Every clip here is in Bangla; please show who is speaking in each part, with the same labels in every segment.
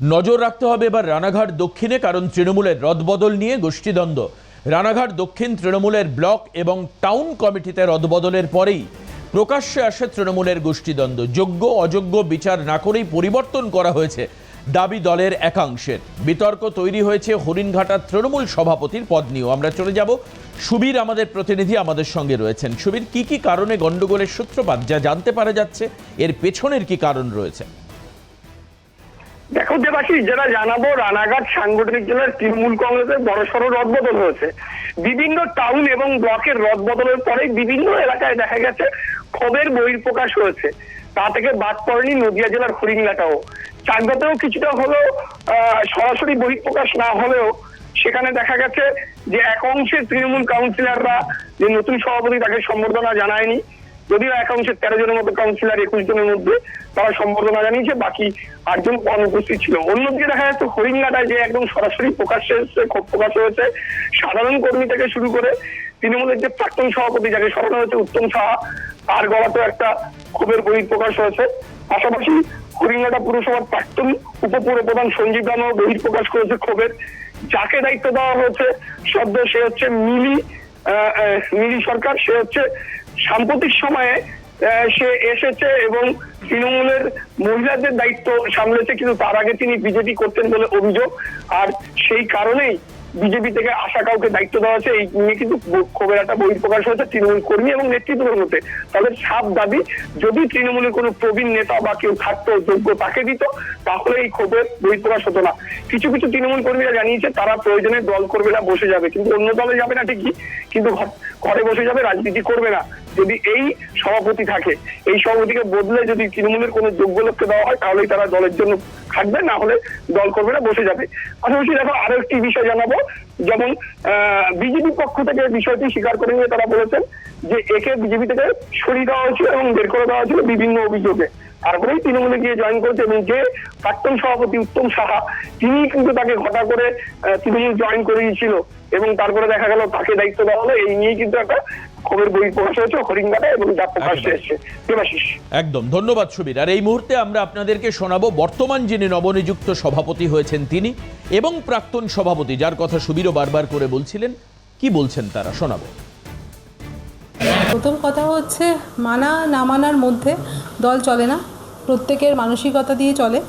Speaker 1: নজর রাখতে হবে এবার রানাঘাট দক্ষিণে, কারণ তৃণমূলের রদবদল নিয়ে গোষ্ঠীদ্বন্দ্ব। রানাঘাট দক্ষিণ তৃণমূলের ব্লক এবং টাউন কমিটিতে রদবদলের পরেই প্রকাশ্যে আসে তৃণমূলের গোষ্ঠীদ্বন্দ্ব। যোগ্য, অযোগ্য বিচার না করেই পরিবর্তন করা হয়েছে দাবি দলের একাংশের। বিতর্ক তৈরি হয়েছে হরিণঘাটার তৃণমূল সভাপতির পদ নিয়েও। আমরা চলে যাব সুবীর, আমাদের প্রতিনিধি আমাদের সঙ্গে রয়েছেন। সুবীর, কি কি কারণে গন্ডগোলের সূত্রপাত যা জানতে পারা যাচ্ছে, এর পেছনের কি কারণ রয়েছে?
Speaker 2: দেখো দেবাশিস, যেটা জানাব, রানাঘাট সাংগঠনিক জেলার তৃণমূল কংগ্রেসের বড়সড় রদবদল হয়েছে। বিভিন্ন টাউন এবং ব্লকের রদবদলের পরে বিভিন্ন এলাকায় দেখা গেছে ক্ষোভের বহির্প্রকাশ হয়েছে। তা থেকে বাদ পড়েনি নদিয়া জেলার হরিঙ্গাটাও চাকদাতেও কিছুটা হলেও সরাসরি বহিঃপ্রকাশ না হলেও সেখানে দেখা গেছে যে এক অংশের তৃণমূল কাউন্সিলররা যে নতুন সভাপতি তাকে সম্বর্ধনা জানায়নি যদিও এক অংশের তেরো জনের মতো কাউন্সিলর একুশ জনের মধ্যে তারা সম্বর্ধনা জানিয়েছে, বাকি আটজন অনুপস্থিত ছিল। অন্যদিকে দেখা যাচ্ছে হরিঙ্গাটায় যে একদম সরাসরি প্রকাশ্যে এসেছে, ক্ষোভ প্রকাশ হয়েছে, সাধারণ কর্মী থেকে শুরু করে তৃণমূলের যে প্রাক্তন সভাপতি যাকে স্মরণ হয়েছে, উত্তম সাহা, তার গলাতেও একটা ক্ষোভের বহিঃপ্রকাশ হয়েছে। পাশাপাশি হরিঙ্গাটা পুরসভার প্রাক্তন উপপুর প্রধান সঞ্জীব রামও বহিঃপ্রকাশ করেছে ক্ষোভের। যাকে দায়িত্ব দেওয়া হয়েছে সদ্য সে হচ্ছে মিলি মিলি সরকার, সে হচ্ছে সাম্প্রতিক সময়ে সে এসেছে এবং তৃণমূলের মহিলাদের দায়িত্ব সামলেছে, কিন্তু তার আগে তিনি বিজেপি করতেন বলে অভিযোগ। আর সেই কারণেই বিজেপি থেকে আসা কাউকে দায়িত্ব দেওয়া হয়েছে, এই নিয়ে কিন্তু ক্ষোভের একটা বহিঃপ্রকাশ হয়েছে তৃণমূল কর্মী এবং নেতৃত্বের মধ্যে। তাদের সাফ দাবি, যদি তৃণমূলের কোনো প্রবীণ নেতা বা কেউ থাকতো, যোগ্য তাকে দিত, তাহলে এই ক্ষোভের বহিঃপ্রকাশ হতো না। কিছু কিছু তৃণমূল কর্মীরা জানিয়েছে, তারা প্রয়োজনে দল কর্মীরা বসে যাবে। কিন্তু অন্য দলে যাবে না ঠিকই, কিন্তু ঘরে বসে যাবে, রাজনীতি করবে না। যদি এই সভাপতি থাকে, এই সভাপতিকে বদলে যদি তৃণমূলের কোনো যোগ্য লোককে দেওয়া হয়, তাহলেই তারা দলের জন্য থাকবে, না হলে দল করবে না, বসে যাবে। পাশাপাশি দেখো আরও একটি বিষয় জানাব, যেমন বিজেপি পক্ষ থেকে বিষয়টি স্বীকার করে নিয়ে তারা বলেছেন যে, একে বিজেপি থেকে সরিয়ে দেওয়া হয়েছিল এবং বের করে দেওয়া হয়েছিল বিভিন্ন অভিযোগে। তারপরেই তৃণমূলে গিয়ে জয়েন করেছে এবং যে প্রাক্তন সভাপতি উত্তম সাহা, তিনি কিন্তু তাকে ঘটা করে তৃণমূল জয়েন করিয়েছিল এবং তারপরে দেখা গেল তাকে দায়িত্ব দেওয়া হলো। এই নিয়ে কিন্তু একটা খবর বই প্রকাশ হয়েছে হরিঙ্গাটা এবং যা প্রকাশ্যে এসছে দেবাশিস।
Speaker 1: একদম ধন্যবাদ সুবীর। আর এই মুহূর্তে আমরা আপনাদেরকে শোনাবো বর্তমান যিনি নবনিযুক্ত সভাপতি হয়েছেন তিনি এবং প্রাক্তন সভাপতি যার কথা সুবীরও বারবার করে বলছিলেন কি বলছেন তারা? শোনাবো।
Speaker 3: প্রথম কথা হচ্ছে মানা না মানার মধ্যে দল চলে না প্রত্যেকের মানসিকতা দিয়ে চলে।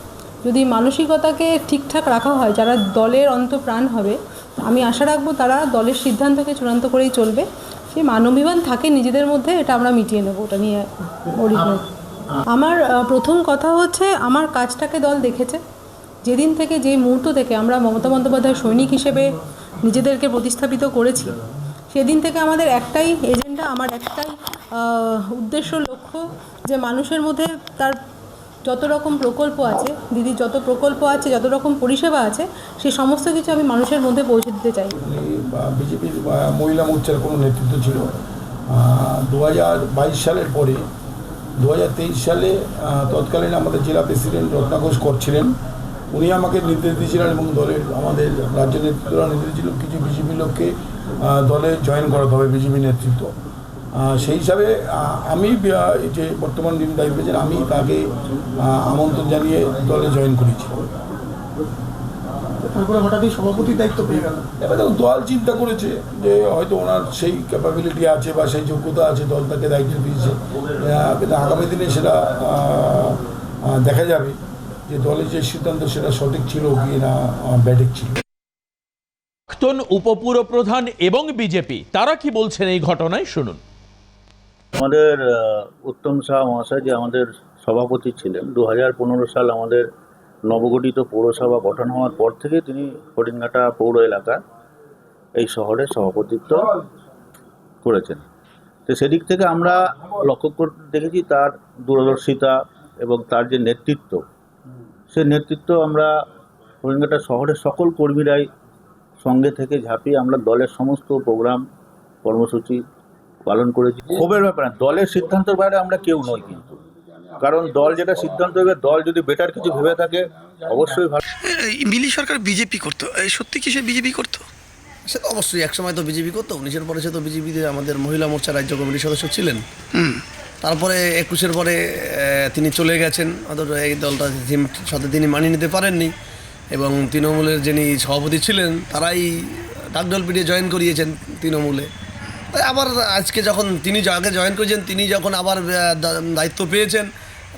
Speaker 3: যদি মানসিকতাকে ঠিকঠাক রাখা হয় যারা দলের অন্তপ্রাণ হবে আমি আশা রাখব তারা দলের সিদ্ধান্তকে চূড়ান্ত করেই চলবে। সে মানবিবান থাকে নিজেদের মধ্যে এটা আমরা মিটিয়ে নেব ওটা নিয়ে। আমার প্রথম কথা হচ্ছে আমার কাজটাকে দল দেখেছে। যেদিন থেকে যে মুহূর্ত থেকে আমরা মমতা বন্দ্যোপাধ্যায় সৈনিক হিসেবে নিজেদেরকে প্রতিস্থাপিত করেছি সেদিন থেকে আমাদের একটাই এজেন্ডা আমার একটাই উদ্দেশ্য লক্ষ্য যে মানুষের মধ্যে তার যত রকম প্রকল্প আছে দিদির যত প্রকল্প আছে যত রকম পরিষেবা আছে সে সমস্ত কিছু আমি মানুষের মধ্যে পৌঁছে দিতে চাই।
Speaker 4: বিজেপির মহিলা মোর্চার কোনো নেতৃত্ব ছিল দু হাজার বাইশ সালের পরে দু হাজার তেইশ সালে তৎকালীন আমাদের জেলা প্রেসিডেন্ট রত্না ঘোষ করছিলেন। উনি আমাকে নির্দেশ দিয়েছিলেন এবং দলের আমাদের রাজ্য নেতৃত্বরা নির্দেশ দিয়েছিল কিছু বিজেপি লোককে দলে জয়েন করাতে হবে বিজেপি নেতৃত্ব। সেই হিসাবে আমি যে বর্তমান যিনি দায়িত্ব পেয়েছেন আমি তাকে আমন্ত্রণ জানিয়ে দলে জয়েন করেছি।
Speaker 5: তারপরে হঠাৎই সভাপতির দায়িত্ব পেয়ে গেল।
Speaker 4: এবার দেখো দল চিন্তা করেছে যে হয়তো ওনার সেই ক্যাপাবিলিটি আছে বা সেই যোগ্যতা আছে দল তাকে দায়িত্ব দিয়েছে। কিন্তু আগামী দিনে সেটা দেখা যাবে যে দলের যে সিদ্ধান্ত সেটা সঠিক ছিল কি না ব্যাটিক ছিল।
Speaker 1: প্রাক্তন উপপুর প্রধান এবং বিজেপি তারা কি বলছেন এই ঘটনায়? শুনুন।
Speaker 6: আমাদের উত্তম শাহ মহাশয় যে আমাদের সভাপতি ছিলেন দু হাজার পনেরো সাল আমাদের নবগঠিত পৌরসভা গঠন হওয়ার পর থেকে তিনি হরিণঘাটা পৌর এলাকা এই শহরে সভাপতিত্ব করেছেন। তো সেদিক থেকে আমরা লক্ষ্য করতে দেখেছি তার দূরদর্শিতা এবং তার যে নেতৃত্ব, সে নেতৃত্ব আমরা হরিণঘাটা শহরের সকল কর্মীরাই সঙ্গে থেকে ঝাঁপিয়ে আমরা দলের সমস্ত প্রোগ্রাম, কর্মসূচি পালন করেছি। ক্ষোভের ব্যাপার দলের সিদ্ধান্তের বাইরে আমরা কেউ নই কিন্তু। কারণ দল যেটা সিদ্ধান্ত নেবে দল যদি বেটার কিছু ভেবে থাকে অবশ্যই ভালো।
Speaker 7: এই মিলি সরকার বিজেপি করতো এই সত্যি কি সে বিজেপি করতো?
Speaker 5: সে তো অবশ্যই একসময় তো বিজেপি করতো উনিশের পরে সে তো বিজেপিতে আমাদের মহিলা মোর্চা রাজ্য কমিটির সদস্য ছিলেন। তারপরে একুশের পরে তিনি চলে গেছেন অথচ এই দলটা সাথে তিনি মানিয়ে নিতে পারেননি। এবং তৃণমূলের যিনি সভাপতি ছিলেন তারাই ডাকডোল পিটিয়ে জয়েন করিয়েছেন তৃণমূলে। আবার আজকে যখন তিনি আগে জয়েন করেছেন তিনি যখন আবার দায়িত্ব পেয়েছেন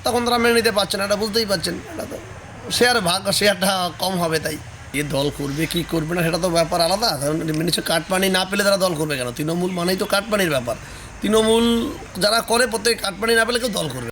Speaker 5: তখন তারা মেনে নিতে পারছেন না, এটা বুঝতেই পারছেন। এটা তো শেয়ার ভাগ শেয়ারটা কম হবে তাই। এ দল করবে, কি করবে না, সেটা তো ব্যাপার আলাদা। কারণ নিশ্চয় কাঠপানি না পেলে তারা দল করবে কেন? তৃণমূল মানেই তো কাঠপানির ব্যাপার। তৃণমূল যারা করে, প্রত্যেক কাঠপানি না পেলে কেউ দল করবে